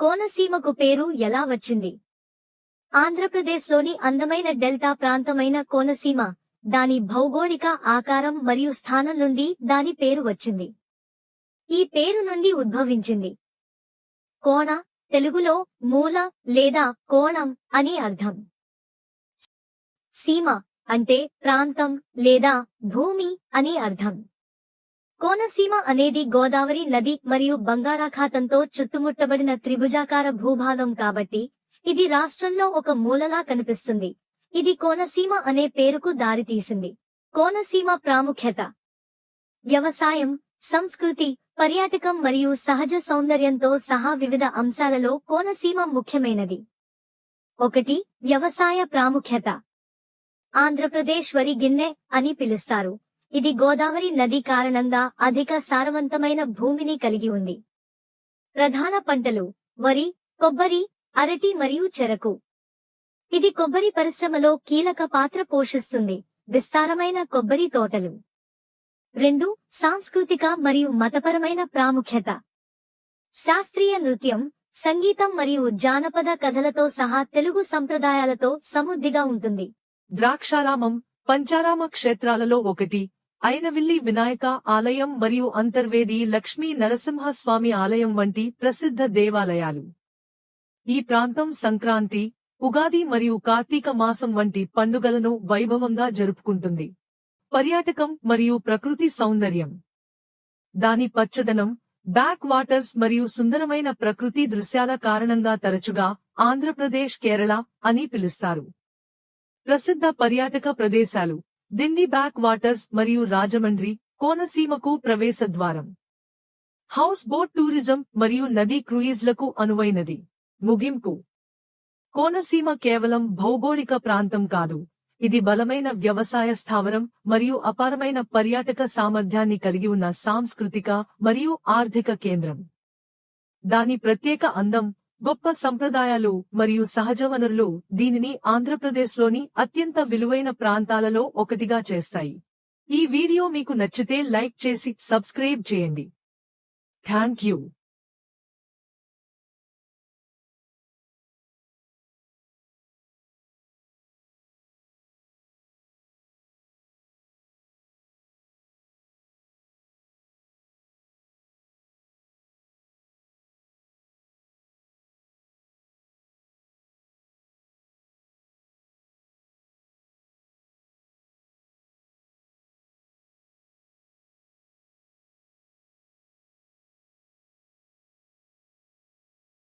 కోనసీమకు పేరు ఎలా వచ్చింది? ఆంధ్రప్రదేశ్లోని అందమైన డెల్టా ప్రాంతమైన కోనసీమ దాని భౌగోళిక ఆకారం మరియు స్థానం నుండి దాని పేరు వచ్చింది. ఈ పేరు నుండి ఉద్భవించింది. కోణ తెలుగులో మూల లేదా కోణం అని అర్థం. సీమ అంటే ప్రాంతం లేదా భూమి అని అర్థం. కోనసీమ అనేది గోదావరి నది మరియు బంగాళాఖాతంతో చుట్టుముట్టబడిన త్రిభుజాకార భూభాగం కాబట్టి ఇది రాష్ట్రంలో ఒక మూలలా కనిపిస్తుంది. ఇది కోనసీమ అనే పేరుకు దారితీసింది. కోనసీమ ప్రాముఖ్యత వ్యవసాయం సంస్కృతి పర్యాటకం మరియు సహజ సౌందర్యంతో సహా వివిధ అంశాలలో కోనసీమ ముఖ్యమైనది. ఒకటి వ్యవసాయ ప్రాముఖ్యత. ఆంధ్రప్రదేశ్ వరి గిన్నె అని పిలుస్తారు. ఇది గోదావరి నది కారణంగా అధిక సారవంతమైన భూమిని కలిగి ఉంది. ప్రధాన పంటలు వరి కొబ్బరి అరటి మరియు చెరకు. ఇది కొబ్బరి పరిశ్రమలో కీలక పాత్ర పోషిస్తుంది. విస్తారమైన కొబ్బరి తోటలు. రెండు సాంస్కృతిక మరియు మతపరమైన ప్రాముఖ్యత. శాస్త్రీయ నృత్యం సంగీతం మరియు జానపద కథలతో సహా తెలుగు సంప్రదాయాలతో సమృద్ధిగా ఉంటుంది. ద్రాక్షారామం పంచారామ క్షేత్రాలలో ఒకటి అయినవిల్లి వినాయక ఆలయం మరియు అంతర్వేది లక్ష్మీ నరసింహస్వామి ఆలయం వంటి ప్రసిద్ధ దేవాలయాలు. ఈ ప్రాంతం సంక్రాంతి ఉగాది మరియు కార్తీక మాసం వంటి పండుగలను వైభవంగా జరుపుకుంటుంది. పర్యాటకం మరియు ప్రకృతి సౌందర్యం. దాని పచ్చదనం బ్యాక్ వాటర్స్ మరియు సుందరమైన ప్రకృతి దృశ్యాల కారణంగా తరచుగా ఆంధ్రప్రదేశ్ కేరళ అని పిలుస్తారు. ప్రసిద్ధ పర్యాటక ప్రదేశాలు దిండి బ్యాక్ వాటర్స్ మరియు రాజమండ్రి కోనసీమకు ప్రవేశ ద్వారం. హౌస్ బోట్ టూరిజం మరియు నదీ క్రూయిజ్లకు అనువైనది. ముగింపు. కోనసీమ కేవలం భౌగోళిక ప్రాంతం కాదు. ఇది బలమైన వ్యవసాయ స్థావరం మరియు అపారమైన పర్యాటక సామర్థ్యాన్ని కలిగి ఉన్న సాంస్కృతిక మరియు ఆర్థిక కేంద్రం. దాని ప్రత్యేక అందం గొప్ప సంప్రదాయాలు మరియు సహజ వనరులు దీనిని ఆంధ్రప్రదేశ్లోని అత్యంత విలువైన ప్రాంతాలలో ఒకటిగా చేస్తాయి. ఈ వీడియో మీకు నచ్చితే లైక్ చేసి సబ్స్క్రైబ్ చేయండి. Thank you.